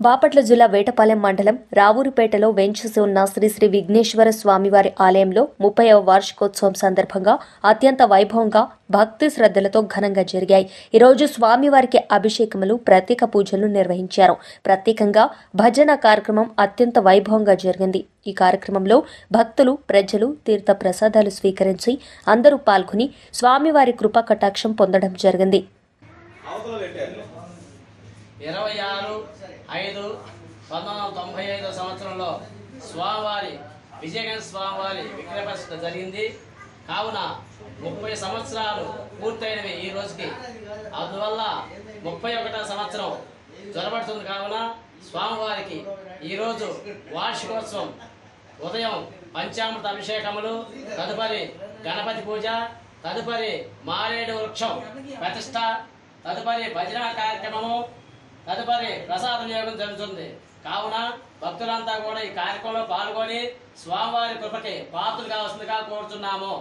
బాపట్ల జిల్లా వేటపాలెం మండలం రావూరుపేటలో వెంచేసి ఉన్న శ్రీ శ్రీ విఘ్నేశ్వర స్వామివారి ఆలయంలో ముప్పైవ వార్షికోత్సవం సందర్భంగా అత్యంత వైభవంగా భక్తి శ్రద్ధలతో ఘనంగా జరిగాయి. ఈరోజు స్వామివారికి అభిషేకములు ప్రత్యేక పూజలు నిర్వహించారు. ప్రత్యేకంగా భజన కార్యక్రమం అత్యంత వైభవంగా జరిగింది. ఈ కార్యక్రమంలో భక్తులు ప్రజలు తీర్థ ప్రసాదాలు స్వీకరించి అందరూ పాల్గొని స్వామివారి కృపా కటాక్షం పొందడం జరిగింది. ఇరవై ఆరు ఐదు పంతొమ్మిది వందల తొంభై ఐదు సంవత్సరంలో స్వామివారి విజయగం స్వామివారి విక్రమస్థ జరిగింది. కావున ముప్పై సంవత్సరాలు పూర్తయినవి ఈ రోజుకి. అందువల్ల ముప్పై ఒకటో సంవత్సరం జ్వరపడుతుంది కావున స్వామివారికి ఈరోజు వార్షికోత్సవం. ఉదయం పంచామృత అభిషేకములు తదుపరి గణపతి పూజ తదుపరి మారేడు వృక్షం ప్రతిష్ట తదుపరి భజన కార్యక్రమము తదుపరి ప్రసాద వినియోగం జరుగుతుంది. కావున భక్తులంతా కూడా ఈ కార్యక్రమంలో పాల్గొని స్వామివారి కృపకి పాత్రలు కావాల్సిందిగా కోరుతున్నాము.